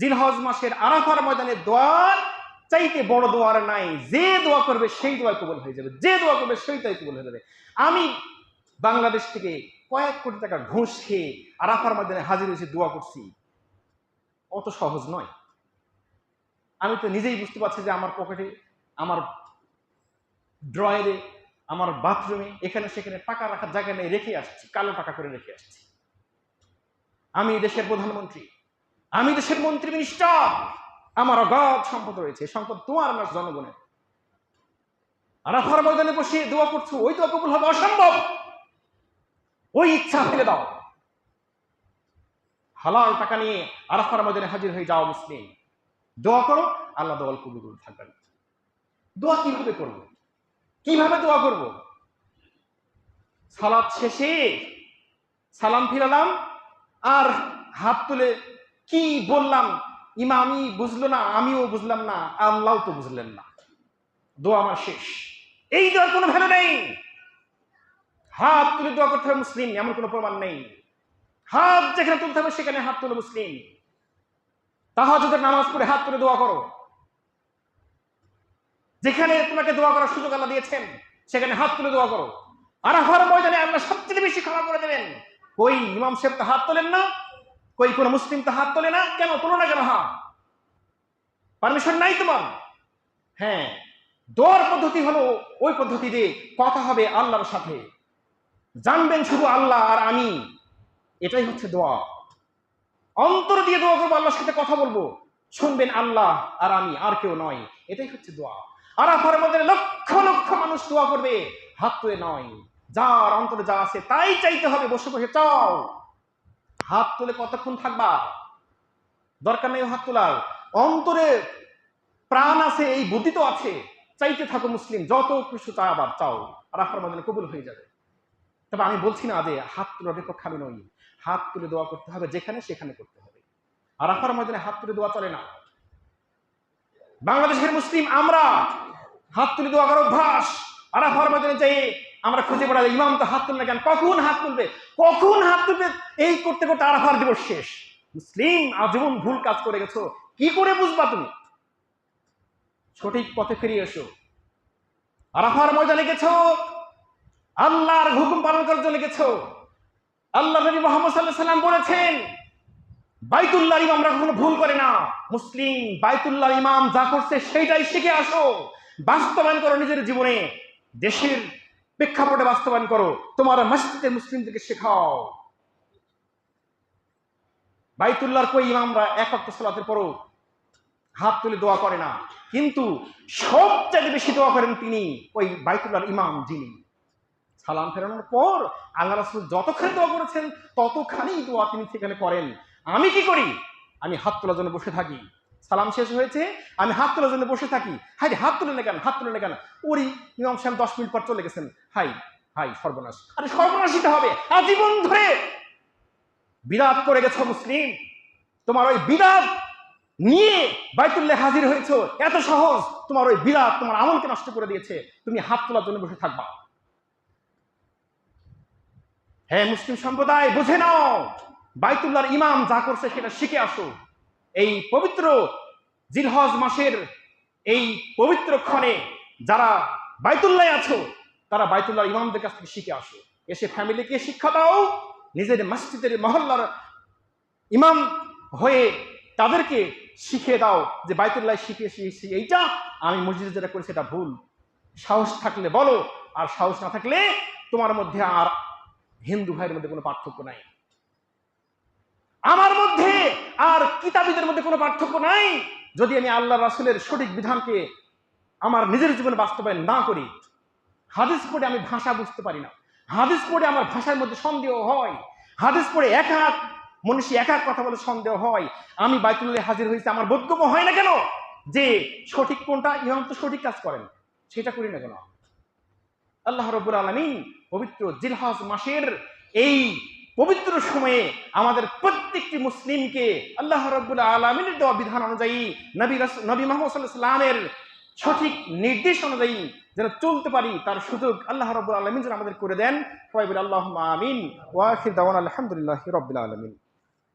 জিলহজ মাসের আরাফার ময়দানে দোয়ার চাইতে বড় দোয়ার নাই। যে দোয়া করবে সেই দোয়া কবুল হয়ে যাবে। যে দোয়া করবে সেই দোয়া কবুল হয়ে যাবে। আমি বাংলাদেশ থেকে কয়েক কোটি টাকা ঘুষ খেয়ে আরাফার ময়দানে হাজির হয়েছে, দোয়া করছি। অত সহজ নয়। আমি তো নিজেই বুঝতে পারছি যে আমার পকেটে, আমার ড্রয়ারে, আমার বাথরুমে এখানে সেখানে টাকা রাখার জায়গা নেই, রেখে আসছি, কালো টাকা করে রেখে আসছি। আমি দেশের প্রধানমন্ত্রী। আমি দেশের মন্ত্রী মিনিস্টার আমার অগাধ সম্পদ রয়েছে, সম্পদ তোমার, আমার জনগণের। আরাফার ময়দানে বসে দোয়া করছ, ওই দোয়া কবুল হবে অসম্ভব। ওই ইচ্ছা ফেলে দাও। হালাল টাকা নিয়ে আরাফার ময়দানে হাজির হয়ে যাও মুসলিম। দোয়া করো, আল্লাহ দোয়াল কবুল থাকবেন। দোয়া কীভাবে করব? কীভাবে দোয়া করব? সালাদ শেষে সালাম ফিরালাম, আর হাত তুলে কি বললাম? ইমামি বুঝলো না, আমিও বুঝলাম না আল্লাহ তো বুঝলেন না। দোয়া আমার শেষ। এই দোয়ার কোনো ভ্যালু নেই। হাত তুলে দোয়া করতে হবে মুসলিম, এমন কোনো প্রমাণ নেই। হাত যেখানে তুলতে হবে সেখানে হাত তুলে মুসলিম। তাহাজুদের নামাজ পড়ে হাত তুলে দোয়া করো। যেখানে তোমাকে দোয়া করার সুযোগ আল্লাহ দিয়েছেন, সেখানে হাত তুলে দোয়া করো। আর আরাফার ময়দানে আল্লাহ সবচেয়ে বেশি ক্ষমা করে দেবেন। ওই ইমাম সাহেব তো হাত তোলেন না। কই, কোন মুসলিম তো হাত তোলে না? কেন? তোলো না কেন হাত? পারমিশন নাই তোমার? হ্যাঁ দোয়ার পদ্ধতি হলো ওই পদ্ধতিতে কথা হবে আল্লাহর সাথে। জানবেন শুধু আল্লাহ আর আমি। এটাই হচ্ছে দোয়া। অন্তর দিয়ে দোয়া করব, আল্লাহর সাথে কথা বলব। শুনবেন আল্লাহ আর আমি, আর কেউ নয়। এটাই হচ্ছে দোয়া। আরাফার মধ্যে লক্ষ লক্ষ মানুষ দোয়া করবে, হাত তুলে নয়। যার অন্তরে যা আছে তাই চাইতে হবে, বসে বসে চাও। হাত তুলে কতক্ষণ থাকবা? দরকার নেই হাত তোলার। অন্তরে প্রাণ আছে, এই বুদ্ধি তো আছে। চাইতে থাকো মুসলিম, যত কিছু চাও আবার চাও। আরাফার মধ্যে কবুল হয়ে যাবে। তবে আমি বলছি না যে হাত তোলার বিপক্ষে আমি নই। হাত তুলে দোয়া করতে হবে, যেখানে সেখানে করতে হবে। আরাফার ময়দানে হাত তুলে দোয়া চলে না। বাংলাদেশের মুসলিম, আমরা হাত তুলে দোয়া করার অভ্যাস। আরাফার ময়দানে যাই আমরা খুঁজে বেড়াই ইমাম তো হাত তুলবে কেন? কখন হাত তুলবে? কখন হাত তুলবে? এই করতে করতে আরাফার দিবস শেষ। মুসলিম, আজীবন ভুল কাজ করে গেছো। কি করে বুঝবা তুমি? সঠিক পথে ফিরে এসো। আরাফার ময়দানে গেছো। আল্লাহর হুকুম পালন করার জন্য গেছো। আল্লাহ নবী মোহাম্মদ সাল্লাহ সাল্লাম বলেছেন, বাইতুল্লাহ ইমামরা কখনো ভুল করে না। মুসলিম, বাইতুল্লাহ ইমাম যা করছে সেইটাই শিখে আসো। বাস্তবায়ন করো নিজের জীবনে। দেশের প্রেক্ষাপটে বাস্তবায়ন করো। তোমার মসজিদে মুসলিমদেরকে শেখাও। বাইতুল্লাহর কই ইমামরা এক অক্ট সালাতের পরও হাত তুলে দোয়া করে না। কিন্তু সবচেয়ে বেশি দোয়া করেন তিনি ওই বাইতুল্লাহর ইমাম যিনি। সালাম ফেরানোর পর আল্লাহ রাসুল যতখানি দোয়া করেছেন, ততখানি দোয়া তিনি সেখানে করেন। আমি কি করি? আমি হাত তোলার জন্য বসে থাকি। সালাম শেষ হয়েছে আমি হাত তোলার জন্য বসে থাকি। হাই রে, হাত তুলে না কেন? হাত তুলে না কেন? ওরি ইমাম সাহেব দশ মিনিট পর চলে গেছেন। হাই হাই সর্বনাশ। আরে সর্বনাশিতে হবে। আজীবন ধরে বিরাট করে গেছো মুসলিম। তোমার ওই বিরাট নিয়ে বাইতুল্লাহ হাজির হয়েছো। এত সহজ। তোমার ওই বিরাট তোমার আমলকে নষ্ট করে দিয়েছে। তুমি হাত তোলার জন্য বসে থাকবা। হ্যাঁ মুসলিম সম্প্রদায় বুঝে নাও বাইতুল্লাহর ইমাম যা করছে সেটা শিখে আসো। এই পবিত্র জিলহজ মাসের এই পবিত্র ক্ষণে যারা বাইতুল্লাহ আছো, তারা বাইতুল্লাহ ইমামদের কাছ থেকে শিখে আসো। এসে ফ্যামিলিকে শিক্ষা দাও, নিজের মসজিদের মহল্লার ইমাম হয়ে তাদেরকে শিখিয়ে দাও যে বাইতুল্লাহ শিখে শিখেছি এইটা, আমি মসজিদে যেটা করি সেটা ভুল। সাহস থাকলে বলো, আর সাহস না থাকলে তোমার মধ্যে আর হিন্দু ভাইয়ের মধ্যে কোনো পার্থক্য নাই। আমার মধ্যে আর কিতাবীদের মধ্যে কোনো পার্থক্য নাই? যদি আমি আল্লাহ রাসুলের সঠিক বিধানকে আমার নিজের জীবনে বাস্তবায়ন না করি, হাদিস পড়ে আমি ভাষা বুঝতে পারি না। হাদিস পড়ে আমার ভাষার মধ্যে সন্দেহ হয়। হাদিস পড়ে এক হাত মনীষী এক এক কথা বলে সন্দেহ হয়। আমি বাইতুল্লাহ হাজির হয়েছে, আমার বোধগম্য হয় না কেন? যে সঠিক কোনটা, ইমাম তো সঠিক কাজ করেন। সেটা করি না কেন? আল্লাহ রবুল আলমিন পবিত্র জিলহাজ মাসের এই পবিত্র সময়ে আমাদের প্রত্যেকটি মুসলিমকে আল্লাহ রব্বুল আলমিনের দেওয়া বিধান অনুযায়ী নবী নবী মোহাম্মদ সাল্লামের সঠিক নির্দেশ অনুযায়ী যেন চলতে পারি, তার সুযোগ আল্লাহ রব্বুল আলমিন যেন আমাদের করে দেন। সবাই আল্লাহ আমিন। ওয়াখির দাওয়ান আলহামদুলিল্লাহ রবিল্লা আলমিন।